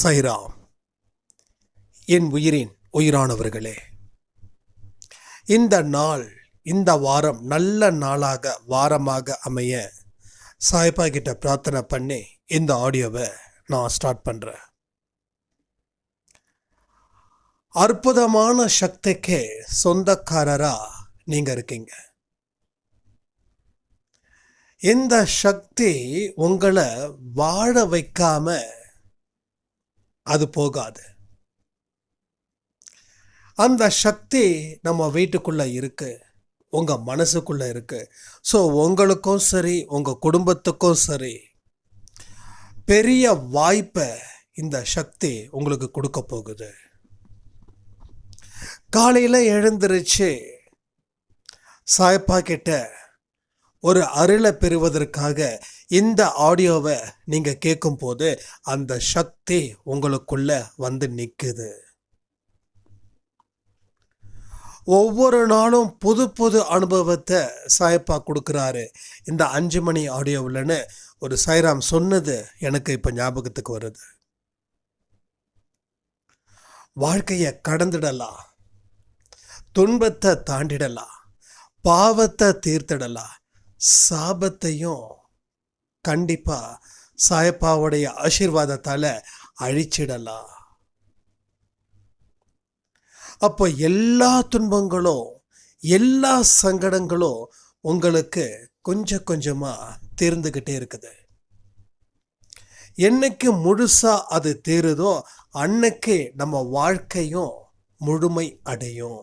சைராம் என் உயிரின் உயிரானவர்களே இந்த நாள் இந்த வாரம் நல்ல நாளாக வாரமாக அமைய சாய்பா கிட்ட பிரார்த்தனை பண்ணி இந்த ஆடியோவை நான் ஸ்டார்ட் பண்ணுறேன் அற்புதமான சக்திக்கு சொந்தக்காரராக நீங்கள் இருக்கீங்க. இந்த சக்தி உங்களை வாழ வைக்காம அது போகாது. அந்த சக்தி நம்ம வீட்டுக்குள்ளே இருக்குது உங்கள் மனசுக்குள்ளே இருக்குது ஸோ உங்களுக்கும் சரி உங்கள் குடும்பத்துக்கும் சரி பெரிய வாய்ப்பை இந்த சக்தி உங்களுக்கு கொடுக்க போகுது. காலையில் எழுந்திருச்சு சாய்ப்பா கிட்ட ஒரு அருளை பெறுவதற்காக இந்த ஆடியோவை நீங்கள் கேட்கும்போது அந்த சக்தி உங்களுக்குள்ள வந்து நிற்குது ஒவ்வொரு நாளும் புது புது அனுபவத்தை சாயப்பா கொடுக்குறாரு. இந்த அஞ்சு மணி ஆடியோவில்னு ஒரு சாய்ராம் சொன்னது எனக்கு இப்போ ஞாபகத்துக்கு வருது. வாழ்க்கையை கடந்துடலாம். துன்பத்தை தாண்டிடலாம். பாவத்தை தீர்த்திடலாம். சாபத்தையும் கண்டிப்பாக சாயப்பாவுடைய ஆசீர்வாதத்தால் அழிச்சிடலாம். அப்போ எல்லா துன்பங்களும் எல்லா சங்கடங்களும் உங்களுக்கு கொஞ்சம் கொஞ்சமாக தீர்ந்துக்கிட்டே இருக்குது. என்னைக்கு முழுசாக அது தீருதோ அன்னைக்கு நம்ம வாழ்க்கையும் முழுமை அடையும்.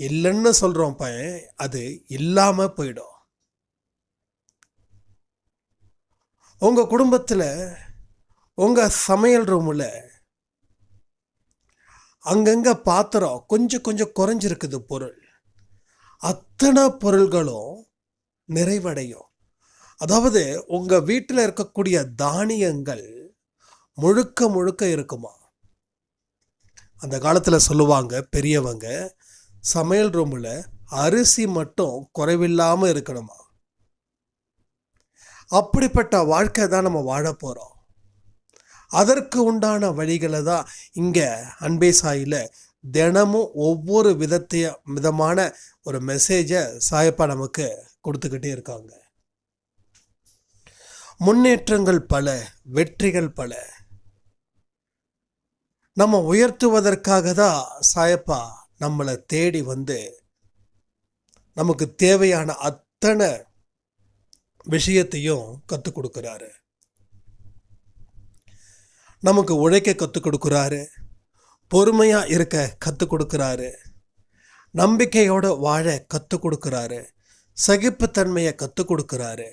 இல்லைன்னு சொல்கிறோம் பையன் அது இல்லாமல் போயிடும். உங்கள் குடும்பத்தில் உங்கள் சமையல் ரூமில் அங்கங்கே பாத்திரம் கொஞ்சம் கொஞ்சம் குறைஞ்சிருக்குது பொருள். அத்தனை பொருள்களும் நிறைவடையும். அதாவது உங்கள் வீட்டில் இருக்கக்கூடிய தானியங்கள் முழுக்க முழுக்க இருக்குமா? அந்த காலத்தில் சொல்லுவாங்க பெரியவங்க சமையல் ரூமில் அரிசி மட்டும் குறைவில்லாமல் இருக்கணுமா? அப்படிப்பட்ட வாழ்க்கை தான் நம்ம வாழ போகிறோம் அதற்கு உண்டான வழிகளை தான் இங்கே அன்பே சாயில் தினமும் ஒவ்வொரு விதத்தைய விதமான ஒரு மெசேஜை சாயப்பா நமக்கு கொடுத்துக்கிட்டே இருக்காங்க. முன்னேற்றங்கள் பல வெற்றிகள் பல. நம்ம உயர்த்துவதற்காக தான் சாயப்பா நம்மளை தேடி வந்து நமக்கு தேவையான அத்தனை விஷயத்தையும் கற்றுக் கொடுக்குறாரு. நமக்கு உழைக்க கற்றுக் கொடுக்குறாரு. பொறுமையாக இருக்க கற்றுக் கொடுக்குறாரு. நம்பிக்கையோட வாழ கற்றுக் கொடுக்குறாரு. சகிப்புத்தன்மையை கற்றுக் கொடுக்குறாரு.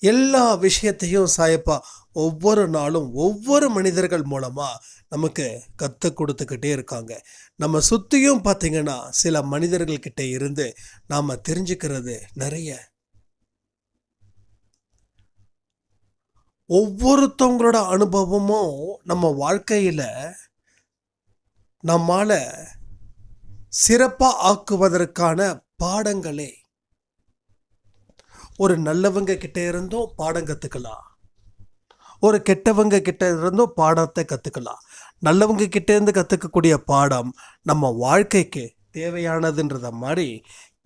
எல்லா விஷயத்தையும் சாயப்பா ஒவ்வொரு நாளும் ஒவ்வொரு மனிதர்கள் மூலமாக நமக்கு கற்றுக் கொடுத்துக்கிட்டே இருக்காங்க. நம்ம சுற்றியும் பார்த்தீங்கன்னா சில மனிதர்கள்கிட்ட இருந்து நாம் தெரிஞ்சுக்கிறது நிறைய. ஒவ்வொருத்தவங்களோட அனுபவமும் நம்ம வாழ்க்கையில் நம்மால் சிறப்பாக ஆக்குவதற்கான பாடங்களே ஒரு நல்லவங்க கிட்ட இருந்தும் பாடம் கற்றுக்கலாம் ஒரு கெட்டவங்க கிட்ட இருந்தும் பாடத்தை கற்றுக்கலாம் நல்லவங்க கிட்ட இருந்து கற்றுக்கக்கூடிய பாடம் நம்ம வாழ்க்கைக்கு தேவையானதுன்றத மாதிரி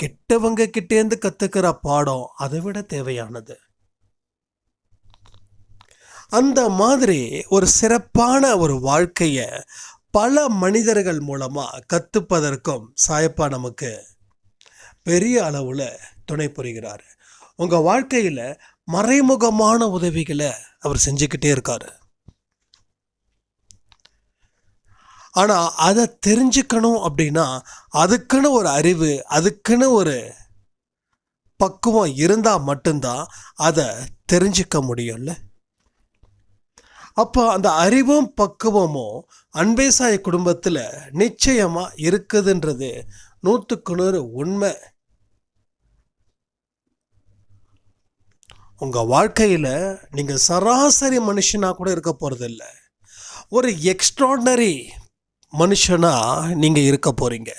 கெட்டவங்க கிட்டேருந்து கற்றுக்கிற பாடம் அதை விட தேவையானது. அந்த மாதிரி ஒரு சிறப்பான ஒரு வாழ்க்கையை பல மனிதர்கள் மூலமாக கற்றுப்பதற்கும் சாயப்பா நமக்கு பெரிய அளவில் துணை புரிகிறார். உங்கள் வாழ்க்கையில் மறைமுகமான உதவிகளை அவர் செஞ்சுக்கிட்டே இருக்காரு. ஆனால் அதை தெரிஞ்சுக்கணும் அப்படின்னா அதுக்குன்னு ஒரு அறிவு அதுக்குன்னு ஒரு பக்குவம் இருந்தால் மட்டும்தான் அதை தெரிஞ்சுக்க முடியும்ல? அப்போ அந்த அறிவும் பக்குவமும் அன்பேசாய குடும்பத்தில் நிச்சயமாக இருக்குதுன்றது நூற்றுக்கு நூறு உண்மை. உங்கள் வாழ்க்கையில் நீங்கள் சராசரி மனுஷனாக கூட இருக்க போகிறதில்ல ஒரு எக்ஸ்ட்ராடனரி மனுஷனாக நீங்கள் இருக்க போகிறீங்க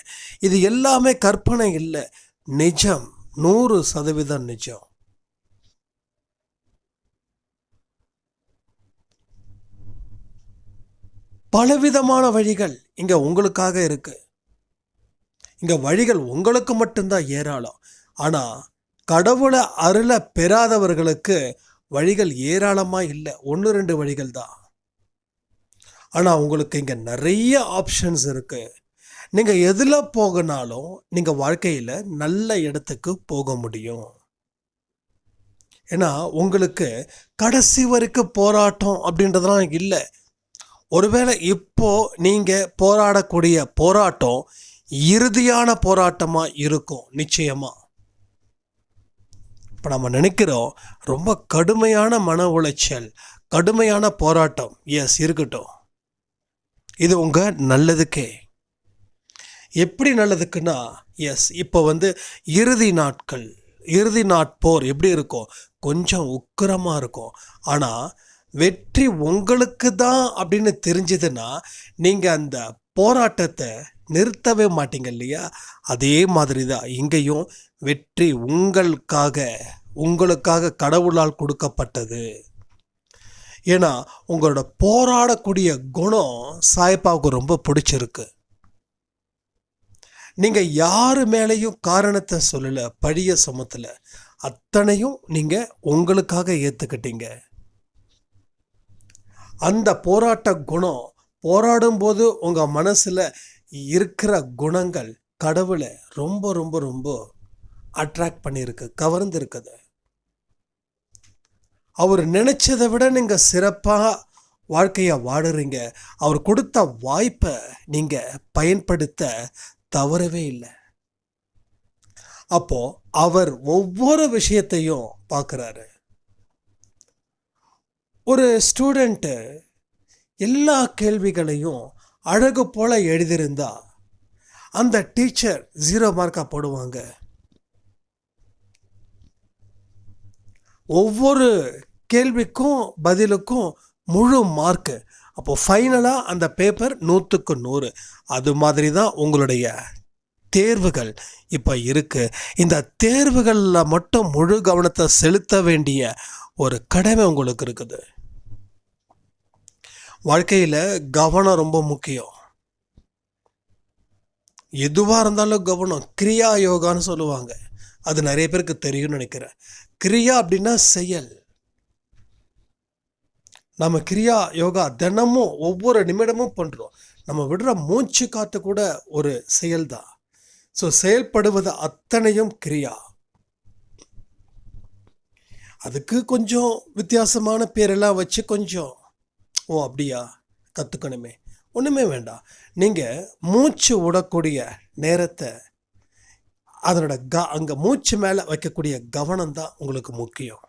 இது எல்லாமே கற்பனை இல்லை. நிஜம். நூறு சதவீதம் நிஜம். பலவிதமான வழிகள் இங்கே உங்களுக்காக இருக்குது இங்கே வழிகள் உங்களுக்கு மட்டும்தான் ஏராளம். ஆனால் கடவுளை அருளை பெறாதவர்களுக்கு வழிகள் ஏராளமாக இல்லை. ஒன்று ரெண்டு வழிகள் தான். ஆனால் உங்களுக்கு இங்கே நிறைய ஆப்ஷன்ஸ் இருக்குது நீங்கள் எதில் போகனாலும் நீங்கள் வாழ்க்கையில் நல்ல இடத்துக்கு போக முடியும். ஏன்னா உங்களுக்கு கடைசி வரைக்கும் போராட்டம் அப்படின்றதெல்லாம் இல்லை. ஒருவேளை இப்போ நீங்கள் போராடக்கூடிய போராட்டம் இறுதியான போராட்டமாக இருக்கும் நிச்சயமாக இப்போ நம்ம நினைக்கிறோம் ரொம்ப கடுமையான மன உளைச்சல் கடுமையான போராட்டம். எஸ் இருக்கட்டும். இது உங்கள் நல்லதுக்கே. எப்படி நல்லதுக்குன்னா எஸ் இப்போ வந்து இறுதி நாட்கள் இறுதி நாட்போர் எப்படி இருக்கும்? கொஞ்சம் உக்கிரமாக இருக்கும். ஆனால் வெற்றி உங்களுக்கு தான் அப்படின்னு தெரிஞ்சதுன்னா நீங்கள் அந்த போராட்டத்தை நிறுத்தவே மாட்டீங்க இல்லையா? அதே மாதிரி தான் இங்கேயும் வெற்றி உங்களுக்காக உங்களுக்காக கடவுளால் கொடுக்கப்பட்டது. ஏன்னா உங்களோட போராடக்கூடிய குணம் சாய்பாவுக்கு ரொம்ப பிடிச்சிருக்கு. நீங்கள் யார் மேலேயும் காரணத்தை சொல்லல பழிய சுமத்தல. அத்தனையும் நீங்கள் உங்களுக்காக ஏற்றுக்கிட்டீங்க அந்த போராட்ட குணம் போராடும் போது உங்கள் மனசில் இருக்கிற குணங்கள் கடவுளை ரொம்ப ரொம்ப ரொம்ப அட்ராக்ட் பண்ணியிருக்கு கவர்ந்து இருக்குது அவர் நினைச்சதை விட நீங்கள் சிறப்பாக வாழ்க்கையை வாடுறீங்க அவர் கொடுத்த வாய்ப்பை நீங்கள் பயன்படுத்த தவறவே இல்லை. அப்போ அவர் ஒவ்வொரு விஷயத்தையும் பார்க்குறாரு. ஒரு ஸ்டூடெண்ட்டு எல்லா கேள்விகளையும் அழகு போல எழுதியிருந்தா அந்த டீச்சர் ஜீரோ மார்க்காக போடுவாங்க. ஒவ்வொரு கேள்விக்கும் பதிலுக்கும் முழு மார்க்கு அப்போ ஃபைனலாக அந்த பேப்பர் நூற்றுக்கு நூறு. அது மாதிரி தான் உங்களுடைய தேர்வுகள் இப்போ இருக்குது இந்த தேர்வுகளில் மட்டும் முழு கவனத்தை செலுத்த வேண்டிய ஒரு கடமை உங்களுக்கு இருக்குது. வாழ்க்கையில் கவனம் ரொம்ப முக்கியம். எதுவாக இருந்தாலும் கவனம் கிரியா யோகான்னு சொல்லுவாங்க. அது நிறைய பேருக்கு தெரியும்னு நினைக்கிறேன். கிரியா அப்படின்னா செயல். நம்ம கிரியா யோகா தினமும் ஒவ்வொரு நிமிடமும் பண்ணுறோம் நம்ம விடுற மூச்சு காற்று கூட ஒரு செயல் தான் ஸோ செயல்படுவது அத்தனையும் கிரியா. அதுக்கு கொஞ்சம் வித்தியாசமான பேரெல்லாம் வச்சு கொஞ்சம் ஓ அப்படியா? கற்றுக்கணுமே ஒன்றுமே வேண்டாம். நீங்கள் மூச்சு விடக்கூடிய நேரத்தை அதனோட க அங்கே மூச்சு மேலே வைக்கக்கூடிய கவனம் தான் உங்களுக்கு முக்கியம்.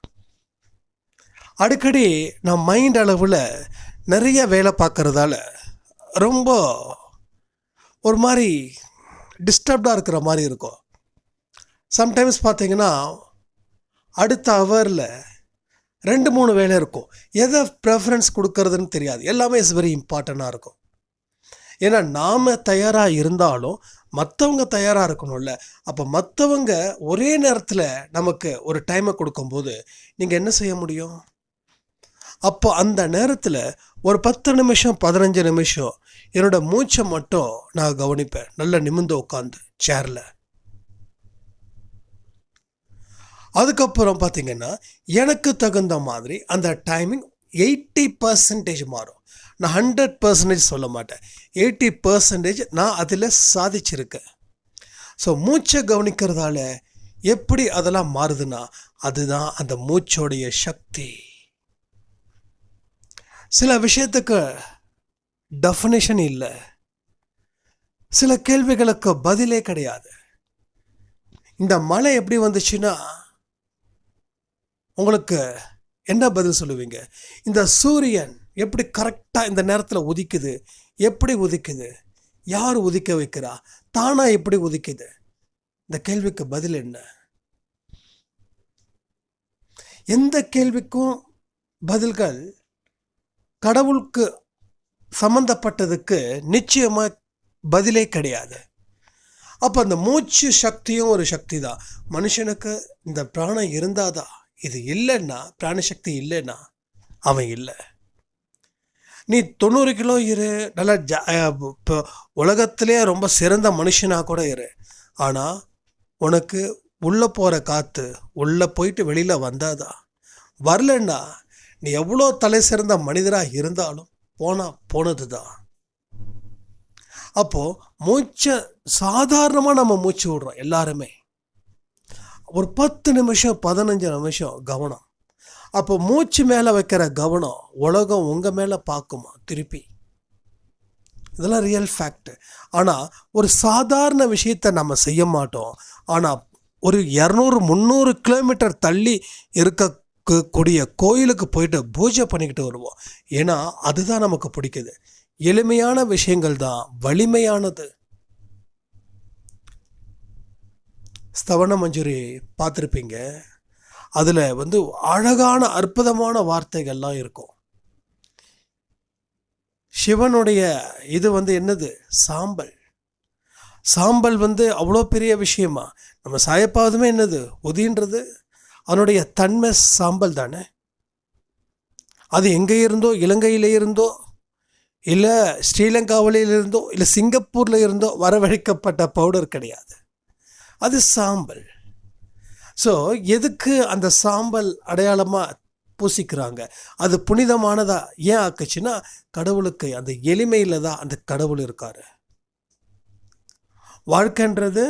அடிக்கடி நான் மைண்ட் அளவில் நிறைய வேலை பார்க்குறதால ரொம்ப ஒரு மாதிரி டிஸ்டர்ப்டாக இருக்கிற மாதிரி இருக்கும். சம்டைம்ஸ் பார்த்தீங்கன்னா அடுத்த ஹவரில் ரெண்டு மூணு வேலை இருக்கும். எதை ப்ரெஃபரன்ஸ் கொடுக்கறதுன்னு தெரியாது. எல்லாமே இஸ் வெரி இம்பார்ட்டண்ட்டாக இருக்கும். ஏன்னா நாம் தயாராக இருந்தாலும் மற்றவங்க தயாராக இருக்கணும்ல. அப்போ மற்றவங்க ஒரே நேரத்தில் நமக்கு ஒரு டைமை கொடுக்கும்போது நீங்கள் என்ன செய்ய முடியும்? அப்போ அந்த நேரத்தில் ஒரு பத்து நிமிஷம் பதினஞ்சு நிமிஷம் என்னோட மூச்சை மட்டும் நான் கவனிப்பேன். நல்லா நிமிந்து உட்காந்து சேரில் அதுக்கப்புறம் பார்த்தீங்கன்னா எனக்கு தகுந்த மாதிரி அந்த டைமிங் எயிட்டி பர்சன்டேஜ் மாறும். நான் ஹண்ட்ரட் பர்சன்டேஜ் சொல்ல மாட்டேன். எயிட்டி பர்சன்டேஜ் நான் அதில் சாதிச்சிருக்கேன். ஸோ மூச்சை கவனிக்கிறதால எப்படி அதெல்லாம் மாறுதுன்னா அதுதான் அந்த மூச்சோடைய சக்தி. சில விஷயத்துக்கு டெஃபினேஷன் இல்லை. சில கேள்விகளுக்கு பதிலே கிடையாது. இந்த மழை எப்படி வந்துச்சுன்னா உங்களுக்கு என்ன பதில் சொல்லுவீங்க? இந்த சூரியன் எப்படி கரெக்டாக இந்த நேரத்தில் உதிக்குது? எப்படி உதிக்குது? யார் உதிக்க வைக்கிறா? தானாக எப்படி உதிக்குது? இந்த கேள்விக்கு பதில் என்ன? எந்த கேள்விக்கும் பதில்கள் கடவுளுக்கு சம்பந்தப்பட்டதுக்கு நிச்சயமாக பதிலே கிடையாது. அப்போ அந்த மூச்சு சக்தியும் ஒரு சக்தி தான் மனுஷனுக்கு இந்த பிராணம் இருந்தாதான் இது இல்லைன்னா பிராணசக்தி இல்லைன்னா அவன் இல்லை. நீ தொண்ணூறு கிலோ இரு நல்லா ஜா இப்போ உலகத்திலே ரொம்ப சிறந்த மனுஷனாக கூட இரு. ஆனால் உனக்கு உள்ளே போகிற காற்று உள்ளே போயிட்டு வெளியில் வந்தாதான் வரலன்னா நீ எவ்வளோ தலை சிறந்த மனிதராக இருந்தாலும் போனால் போனது தான் அப்போது மூச்சை சாதாரணமாக நம்ம மூச்சு விடுறோம் எல்லாருமே. ஒரு பத்து நிமிஷம் பதினஞ்சு நிமிஷம் கவனம். அப்போ மூச்சு மேலே வைக்கிற கவனம் உலகம் உங்கள் மேலே பார்க்குமா திருப்பி. இதெல்லாம் ரியல் ஃபேக்ட் ஆனால் ஒரு சாதாரண விஷயத்தை நம்ம செய்ய மாட்டோம். ஆனால் ஒரு இரநூறு முந்நூறு கிலோமீட்டர் தள்ளி இருக்கக்கூடிய கோயிலுக்கு போயிட்டு பூஜை பண்ணிக்கிட்டு வருவோம். ஏன்னா அதுதான் நமக்கு பிடிக்குது. எளிமையான விஷயங்கள் தான் வலிமையானது. ஸ்தவன மஞ்சுரி பார்த்துருப்பீங்க. அதில் வந்து அழகான அற்புதமான வார்த்தைகள்லாம் இருக்கும். சிவனுடைய இது வந்து என்னது? சாம்பல். சாம்பல் வந்து அவ்வளோ பெரிய விஷயமா? நம்ம சாயப்பாவதுமே என்னது? ஒதின்றது? அதனுடைய தன்மை சாம்பல் தானே? அது எங்கே இருந்தோ? இலங்கையில இருந்தோ? இல்லை ஸ்ரீலங்காவில இருந்தோ இல்லை சிங்கப்பூரில் இருந்தோ? வரவழைக்கப்பட்ட பவுடர் கிடையாது. அது சாம்பல். ஸோ எதுக்கு அந்த சாம்பல் அடையாளமாக பூசிக்கிறாங்க? அது புனிதமானதா ஏன் ஆக்குச்சுன்னா கடவுளுக்கு அந்த எளிமையில் தான் அந்த கடவுள் இருக்கார். வாழ்க்கைன்றது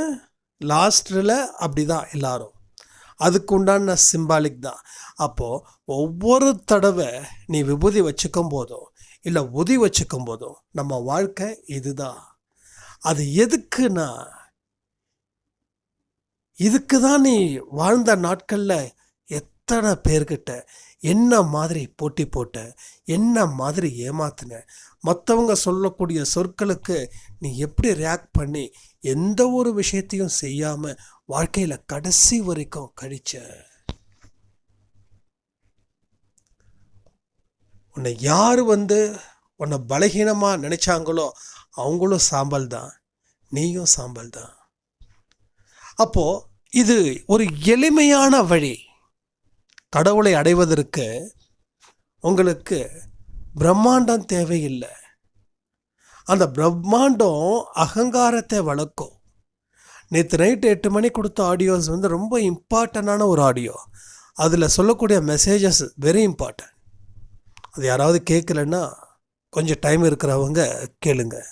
லாஸ்ட்டில் அப்படி தான் எல்லாரும். அதுக்கு உண்டான சிம்பாலிக் தான். அப்போது ஒவ்வொரு தடவை நீ விபூதி வச்சுக்கும் போதும் இல்லை உதி வச்சுக்கும் போதும் நம்ம வாழ்க்கை இதுதான். அது எதுக்குன்னா இதுக்கு தான் நீ வாழ்ந்த நாட்களில் எத்தனை பேர்கிட்ட என்ன மாதிரி போட்டி போட்ட என்ன மாதிரி ஏமாத்தின? மற்றவங்க சொல்லக்கூடிய சொற்களுக்கு நீ எப்படி ரியாக்ட் பண்ணி எந்த ஒரு விஷயத்தையும் செய்யாமல் வாழ்க்கையில் கடைசி வரைக்கும் கழிச்ச? உன்னை யார் வந்து உன்னை பலகீனமாக நினச்சாங்களோ அவங்களும் சாம்பல் தான் நீயும் சாம்பல் தான். அப்போது இது ஒரு எளிமையான வழி. கடவுளை அடைவதற்கு உங்களுக்கு பிரம்மாண்டம் தேவையில்லை. அந்த பிரம்மாண்டம் அகங்காரத்தை வளர்க்கும். நேற்று நைட்டு எட்டு மணி கொடுத்த ஆடியோஸ் வந்து ரொம்ப இம்பார்ட்டண்ட்டான ஒரு ஆடியோ அதில் சொல்லக்கூடிய மெசேஜஸ் வெரி இம்பார்ட்டன்ட் அது யாராவது கேட்கலன்னா கொஞ்சம் டைம் இருக்கிறவங்க கேளுங்கள்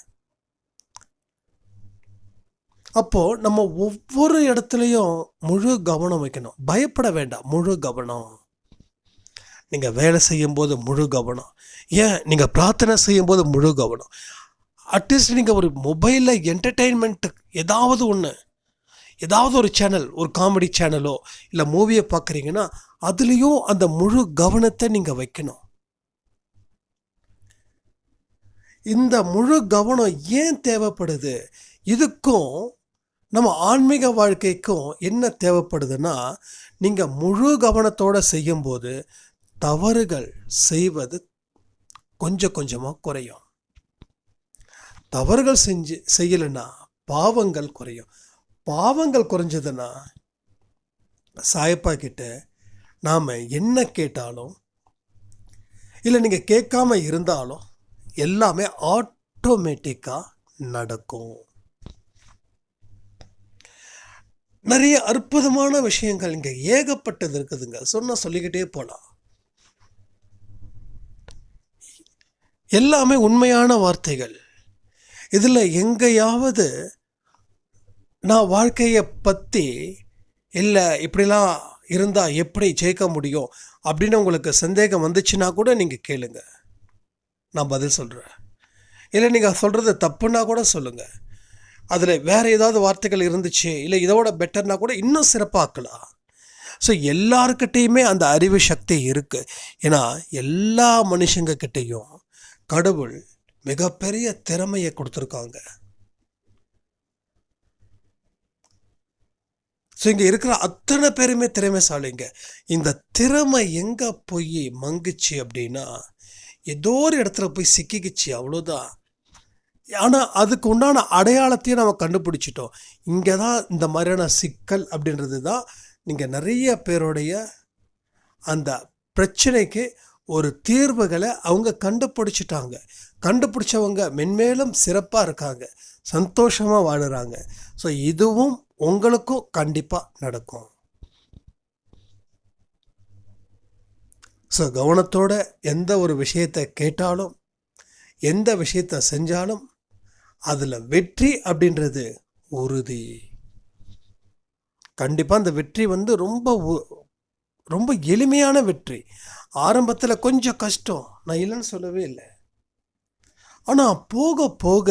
அப்போது நம்ம ஒவ்வொரு இடத்துலையும் முழு கவனம் வைக்கணும். பயப்பட வேண்டாம். முழு கவனம். நீங்கள் வேலை செய்யும்போது முழு கவனம். ஏன்? நீங்கள் பிரார்த்தனை செய்யும்போது முழு கவனம். அட்லீஸ்ட் நீங்கள் ஒரு மொபைலில் என்டர்டெயின்மெண்ட்டு ஏதாவது ஒன்று ஏதாவது ஒரு சேனல் ஒரு காமெடி சேனலோ இல்லை மூவியை பார்க்குறீங்கன்னா அதுலேயும் அந்த முழு கவனத்தை நீங்கள் வைக்கணும். இந்த முழு கவனம் ஏன் தேவைப்படுது? இதுக்கும் நம்ம ஆன்மீக வாழ்க்கைக்கும் என்ன தேவைப்படுதுன்னா நீங்கள் முழு கவனத்தோடு செய்யும்போது தவறுகள் செய்வது கொஞ்சம் கொஞ்சமாக குறையும். தவறுகள் செஞ்சு செய்யலைன்னா பாவங்கள் குறையும். பாவங்கள் குறைஞ்சதுன்னா சாயப்பா கிட்ட நாம் என்ன கேட்டாலும் இல்லை நீங்கள் கேட்காம இருந்தாலும் எல்லாமே ஆட்டோமேட்டிக்காக நடக்கும். நிறைய அற்புதமான விஷயங்கள் இங்கே ஏகப்பட்டது இருக்குதுங்க. சொன்னால் சொல்லிக்கிட்டே போகலாம் எல்லாமே உண்மையான வார்த்தைகள். இதில் எங்கேயாவது நான் வாழ்க்கையை பற்றி இல்லை இப்படிலாம் இருந்தால் எப்படி ஜெயிக்க முடியும் அப்படின்னு உங்களுக்கு சந்தேகம் வந்துச்சுன்னா கூட நீங்கள் கேளுங்க. நான் பதில் சொல்கிறேன் இல்லை நீங்கள் சொல்கிறது தப்புன்னா கூட சொல்லுங்கள் அதில் வேறு ஏதாவது வார்த்தைகள் இருந்துச்சு இல்லை இதோட பெட்டர்னா கூட இன்னும் சிறப்பாக்கலாம். ஸோ எல்லாருக்கிட்டேயுமே அந்த அறிவு சக்தி இருக்குது ஏன்னா எல்லா மனுஷங்க கிட்டேயும் கடவுள் மிகப்பெரிய திறமையை கொடுத்துருக்காங்க. ஸோ இங்கே இருக்கிற அத்தனை பேருமே திறமைசாலிங்க. இந்த திறமை எங்கே போய் மங்குச்சு அப்படின்னா ஏதோ ஒரு இடத்துல போய் சிக்கிக்கிச்சு அவ்வளோதான் ஆனால் அதுக்கு உண்டான அடையாளத்தையும் நம்ம கண்டுபிடிச்சிட்டோம். இங்கே தான் இந்த மாதிரியான சிக்கல் அப்படின்றது தான் நீங்கள் நிறைய பேருடைய அந்த பிரச்சனைக்கு ஒரு தீர்வுகளை அவங்க கண்டுபிடிச்சிட்டாங்க. கண்டுபிடிச்சவங்க மென்மேலும் சிறப்பாக இருக்காங்க. சந்தோஷமாக வாழுறாங்க. ஸோ இதுவும் உங்களுக்கும் கண்டிப்பாக நடக்கும். ஸோ கவனத்தோட எந்த ஒரு விஷயத்தை கேட்டாலும் எந்த விஷயத்தை செஞ்சாலும் அதில் வெற்றி அப்படின்றது உறுதி. கண்டிப்பாக அந்த வெற்றி வந்து ரொம்ப உ- ரொம்ப எளிமையான வெற்றி. ஆரம்பத்தில் கொஞ்சம் கஷ்டம். நான் இல்லைன்னு சொல்லவே இல்லை. ஆனால் போக போக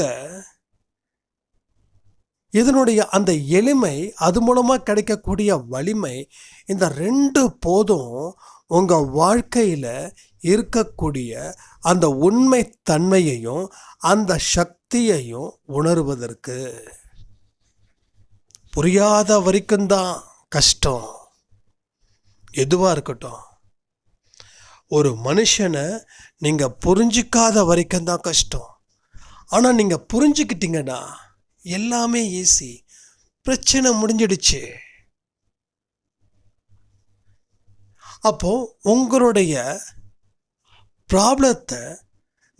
இதனுடைய அந்த எளிமை அது மூலமாக கிடைக்கக்கூடிய வலிமை இந்த ரெண்டு போதும் உங்கள் வாழ்க்கையில் இருக்கக்கூடிய அந்த உண்மை தன்மையையும் அந்த சக்தியையும் உணர்வதற்கு புரியாத வரைக்கும் தான் கஷ்டம். எதுவாக இருக்கட்டும். ஒரு மனுஷனை நீங்கள் புரிஞ்சிக்காத வரைக்கும் தான் கஷ்டம். ஆனால் நீங்கள் புரிஞ்சுக்கிட்டீங்கன்னா எல்லாமே ஈஸி பிரச்சனை முடிஞ்சிடுச்சு. அப்போ உங்களுடைய ப்ராப்ளத்தை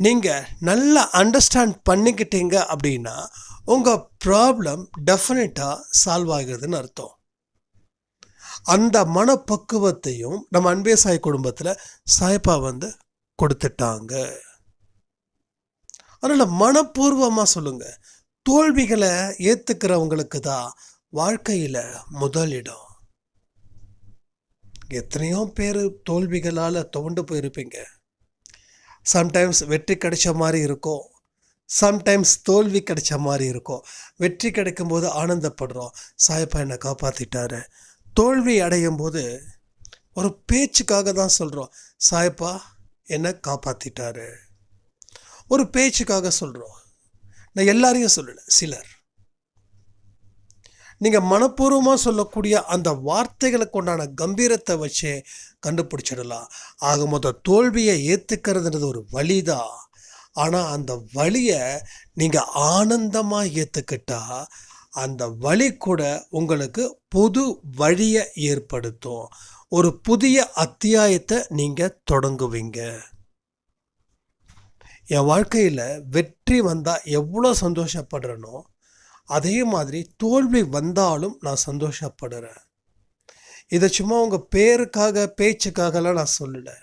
நீங்கள் நல்லா அண்டர்ஸ்டாண்ட் பண்ணிக்கிட்டீங்க அப்படின்னா உங்கள் ப்ராப்ளம் டெஃபினட்டாக சால்வ் ஆகிறதுன்னு அர்த்தம். அந்த மனப்பக்குவத்தையும் நம்ம அன்பே சாய் குடும்பத்தில் சாய்ப்பா வந்து கொடுத்துட்டாங்க. அதனால் மனப்பூர்வமாக சொல்லுங்க. தோல்விகளை ஏற்றுக்கிறவங்களுக்கு தான் வாழ்க்கையில் முதலிடம். எத்தனையோ பேர் தோல்விகளால் துவண்டு போயிருப்பீங்க. சம்டைம்ஸ் வெற்றி கிடைச்ச மாதிரி இருக்கும். சம்டைம்ஸ் தோல்வி கிடைச்ச மாதிரி இருக்கும். வெற்றி கிடைக்கும்போது ஆனந்தப்படுறோம். சாயப்பா என்னை காப்பாற்றிட்டாரு தோல்வி அடையும் போது ஒரு பேச்சுக்காக தான் சொல்கிறோம் சாயப்பா என்னை காப்பாற்றிட்டாரு ஒரு பேச்சுக்காக சொல்கிறோம் நான் எல்லாரையும் சொல்லலை சிலர். நீங்கள் மனப்பூர்வமாக சொல்லக்கூடிய அந்த வார்த்தைகளுக்கு உண்டான கம்பீரத்தை வச்சு கண்டுபிடிச்சிடலாம். ஆக மொத்த தோல்வியை ஏற்றுக்கிறதுன்றது ஒரு வழி தான் ஆனால் அந்த வழியை நீங்கள் ஆனந்தமாக ஏற்றுக்கிட்டா அந்த வழி கூட உங்களுக்கு புது வழியை ஏற்படுத்தும். ஒரு புதிய அத்தியாயத்தை நீங்கள் தொடங்குவீங்க. என் வாழ்க்கையில் வெற்றி வந்தால் எவ்வளோ சந்தோஷப்படுறனோ அதே மாதிரி தோல்வி வந்தாலும் நான் சந்தோஷப்படுறேன். இதை சும்மா உங்கள் பேருக்காக பேச்சுக்காகலாம் நான் சொல்லலை.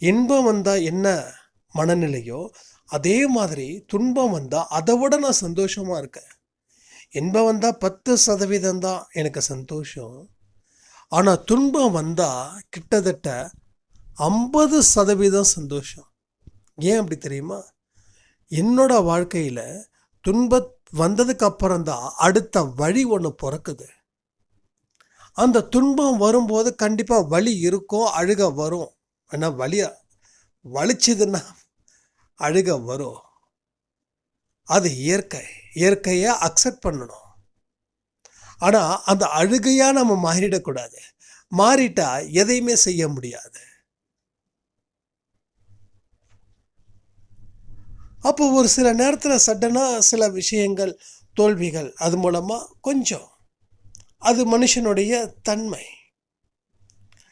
இன்பம் வந்தால் என்ன மனநிலையோ அதே மாதிரி துன்பம் வந்தால் அதை விட நான் சந்தோஷமாக இருக்கேன். இன்பம் வந்தால் பத்து சதவீதம் தான் எனக்கு சந்தோஷம். ஆனால் துன்பம் வந்தால் கிட்டத்தட்ட ஐம்பது சதவீதம் சந்தோஷம். ஏன் அப்படி தெரியுமா? என்னோட வாழ்க்கையில் துன்ப வந்ததுக்கு அப்புறம்தான் அடுத்த வழி ஒன்று பிறக்குது. அந்த துன்பம் வரும்போது கண்டிப்பாக வலி இருக்கும் அழுக வரும். ஏன்னா வலி வலிச்சதுன்னா அழுக வரும். அது இயற்கை இயற்கையை அக்செப்ட் பண்ணணும். ஆனால் அந்த அழுகையாக நம்ம மாறிடக்கூடாது. மாறிட்டா எதையுமே செய்ய முடியாது. அப்போ ஒரு சில நேரத்தில் சடனாக சில விஷயங்கள் தோல்விகள் அது மூலமாக கொஞ்சம். அது மனுஷனுடைய தன்மை.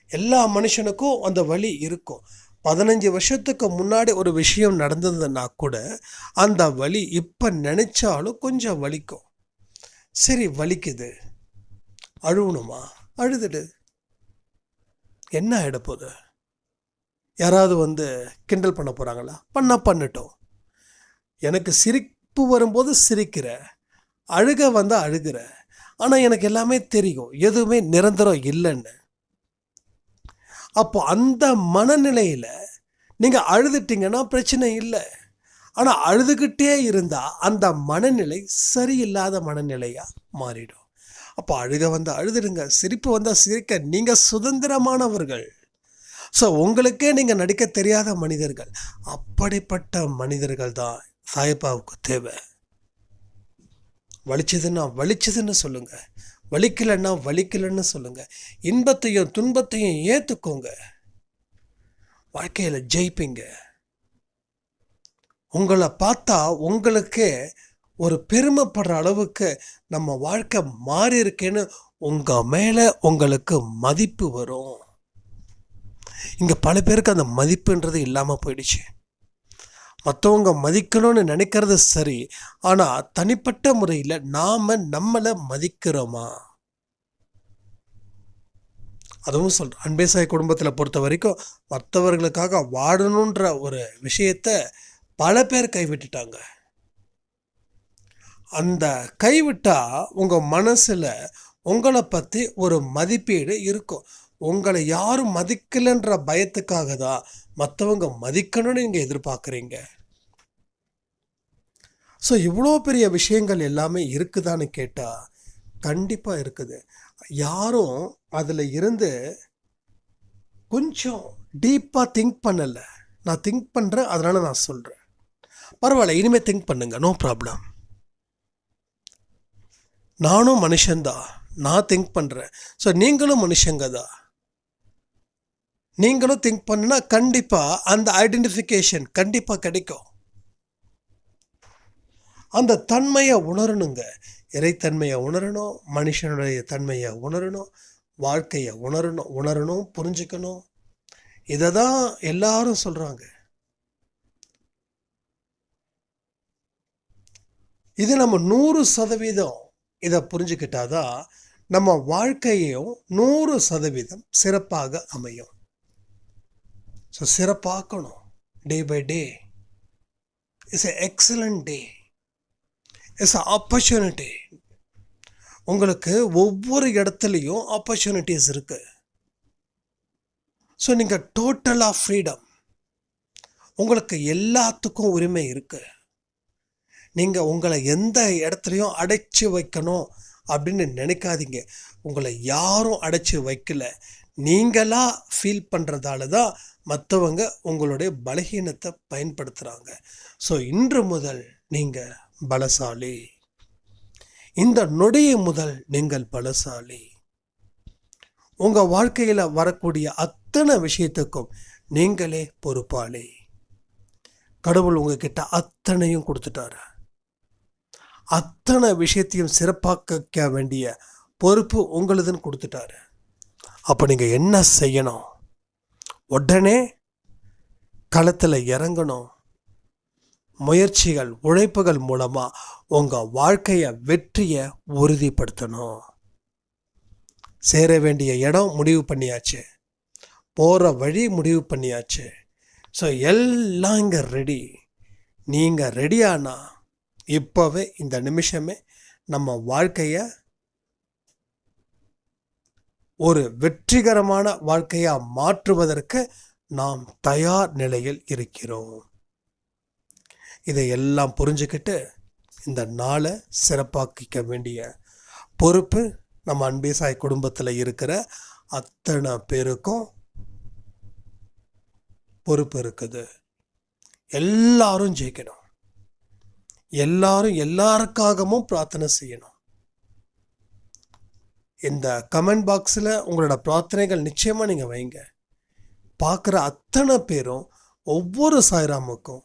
எல்லா மனுஷனுக்கும் அந்த வழி இருக்கும். பதினஞ்சு வருஷத்துக்கு முன்னாடி ஒரு விஷயம் நடந்ததுன்னா கூட அந்த வலி இப்போ நினச்சாலும் கொஞ்சம் வலிக்கும். சரி வலிக்குது. அழுவணுமா? அழுதுடு. என்ன ஆகிட போகுது? யாராவது வந்து கிண்டல் பண்ண போகிறாங்களா பண்ணால் பண்ணட்டும். எனக்கு சிரிப்பு வரும்போது சிரிக்கிற அழுக வந்தால் அழுகிற. ஆனால் எனக்கு எல்லாமே தெரியும் எதுவுமே நிரந்தரம் இல்லைன்னு. அப்போ அந்த மனநிலையில் நீங்கள் அழுதுட்டீங்கன்னா பிரச்சனை இல்லை. ஆனால் அழுதுகிட்டே இருந்தால் அந்த மனநிலை சரியில்லாத மனநிலையாக மாறிடும். அப்போ அழுக வந்தால் அழுதுடுங்க சிரிப்பு வந்தால் சிரிக்க நீங்கள் சுதந்திரமானவர்கள். ஸோ உங்களுக்கே நீங்கள் நடிக்க தெரியாத மனிதர்கள் அப்படிப்பட்ட மனிதர்கள் தான் சாயப்பாவுக்கு தேவை. வலிச்சதுன்னா வலிச்சதுன்னு சொல்லுங்க. வலிக்கலைன்னா வலிக்கலைன்னு சொல்லுங்க. இன்பத்தையும் துன்பத்தையும் ஏற்றுக்கோங்க வாழ்க்கையில் ஜெயிப்பீங்க. உங்களை பார்த்தா உங்களுக்கே ஒரு பெருமைப்படுற அளவுக்கு நம்ம வாழ்க்கை மாறி இருக்கேன்னு உங்கள் மேலே உங்களுக்கு மதிப்பு வரும். இங்கே பல பேருக்கு அந்த மதிப்புன்றது இல்லாமல் போயிடுச்சு. மற்றவங்க மதிக்கணும்னு நினைக்கிறது சரி ஆனால் தனிப்பட்ட முறையில் நாம் நம்மளை மதிக்கிறோமா? அதுவும் சொல்கிறேன் அன்பேசாய் குடும்பத்தில் பொறுத்த வரைக்கும் மற்றவர்களுக்காக வாழணுன்ற ஒரு விஷயத்த பல பேர் கைவிட்டுட்டாங்க. அந்த கைவிட்டா உங்கள் மனசில் உங்களை பற்றி ஒரு மதிப்பீடு இருக்கும். உங்களை யாரும் மதிக்கலைன்ற பயத்துக்காக தான் மற்றவங்க மதிக்கணும்னு நீங்கள் எதிர்பார்க்குறீங்க? ஸோ இவ்வளோ பெரிய விஷயங்கள் எல்லாமே இருக்குதான்னு கேட்டால் கண்டிப்பாக இருக்குது. யாரும் அதில் இருந்து கொஞ்சம் டீப்பாக திங்க் பண்ணலை. நான் திங்க் பண்ணுறேன் அதனால் நான் சொல்கிறேன் பரவாயில்ல இனிமேல் திங்க் பண்ணுங்க நோ ப்ராப்ளம் நானும் மனுஷன்தான் நான் திங்க் பண்ணுறேன் ஸோ நீங்களும் மனுஷங்க தான் நீங்களும் திங்க் பண்ணுனா கண்டிப்பாக அந்த ஐடென்டிஃபிகேஷன் கண்டிப்பாக கிடைக்கும். அந்த தன்மையை உணரணுங்க. இறைத்தன்மையை உணரணும் மனுஷனுடைய தன்மையை உணரணும் வாழ்க்கையை உணரணும் உணரணும் புரிஞ்சுக்கணும். இதை தான் எல்லாரும் சொல்கிறாங்க இது நம்ம நூறு சதவீதம் இதை புரிஞ்சுக்கிட்டாதான் நம்ம வாழ்க்கையும் நூறு சதவீதம் சிறப்பாக அமையும். So சிறப்பாக்கணும். Day by day it's a excellent day it's a opportunity உங்களுக்கு ஒவ்வொரு இடத்துலையும் ஆப்பர்ச்சுனிட்டிஸ் இருக்குது ஸோ நீங்கள் டோட்டலாக ஃப்ரீடம் உங்களுக்கு எல்லாத்துக்கும் உரிமை இருக்குது நீங்கள் உங்களை எந்த இடத்துலையும் அடைச்சி வைக்கணும் அப்படின்னு நினைக்காதீங்க. உங்களை யாரும் அடைச்சி வைக்கல. நீங்களாக ஃபீல் பண்ணுறதால தான் மற்றவங்க உங்களுடைய பலகீனத்தை பயன்படுத்துகிறாங்க ஸோ இன்று முதல் நீங்கள் பலசாலி. இந்த நொடியை முதல் நீங்கள் பலசாலி. உங்கள் வாழ்க்கையில் வரக்கூடிய அத்தனை விஷயத்துக்கும் நீங்களே பொறுப்பாளி. கடவுள் உங்ககிட்ட அத்தனையும் கொடுத்துட்டாரு. அத்தனை விஷயத்தையும் சிறப்பாக்க வேண்டிய பொறுப்பு உங்களுதுன்னு கொடுத்துட்டாரு. அப்போ நீங்கள் என்ன செய்யணும்? உடனே களத்தில் இறங்கணும். முயற்சிகள் உழைப்புகள் மூலமாக உங்கள் வாழ்க்கையை வெற்றியை உறுதிப்படுத்தணும். சேர வேண்டிய இடம் முடிவு பண்ணியாச்சு. போகிற வழி முடிவு பண்ணியாச்சு. ஸோ எல்லாம் இங்கே ரெடி நீங்கள் ரெடியானா இப்போவே இந்த நிமிஷமே நம்ம வாழ்க்கையை ஒரு வெற்றிகரமான வாழ்க்கையாக மாற்றுவதற்கு நாம் தயார் நிலையில் இருக்கிறோம். இதை எல்லாம் புரிஞ்சுக்கிட்டு இந்த நாளை சிறப்பாக்கிக்க வேண்டிய பொறுப்பு நம்ம அன்பேசாய் குடும்பத்தில் இருக்கிற அத்தனை பேருக்கும் பொறுப்பு இருக்குது. எல்லாரும் ஜெயிக்கணும். எல்லாரும் எல்லாருக்காகவும் பிரார்த்தனை செய்யணும். இந்த கமெண்ட் பாக்ஸில் உங்களோட பிரார்த்தனைகள் நிச்சயமாக நீங்கள் வைங்க. பார்க்குற அத்தனை பேரும் ஒவ்வொரு சாய்ராமுக்கும்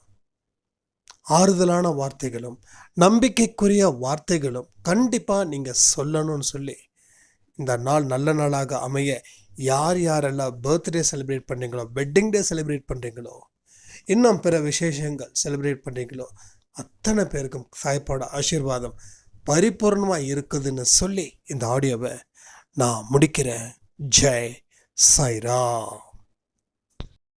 ஆறுதலான வார்த்தைகளும் நம்பிக்கைக்குரிய வார்த்தைகளும் கண்டிப்பாக நீங்கள் சொல்லணும்னு சொல்லி இந்த நாள் நல்ல நாளாக அமைய யார் யாரெல்லாம் பர்த்டே செலிப்ரேட் பண்ணுறீங்களோ வெட்டிங் டே செலிப்ரேட் பண்ணுறீங்களோ இன்னும் பிற விசேஷங்கள் செலிப்ரேட் பண்ணுறீங்களோ அத்தனை பேருக்கும் சாய்ப்பாட ஆசீர்வாதம் பரிபூர்ணமாக இருக்குதுன்னு சொல்லி இந்த ஆடியோவை நான் முடிக்கிறேன் ஜெய் சாய்ராம்.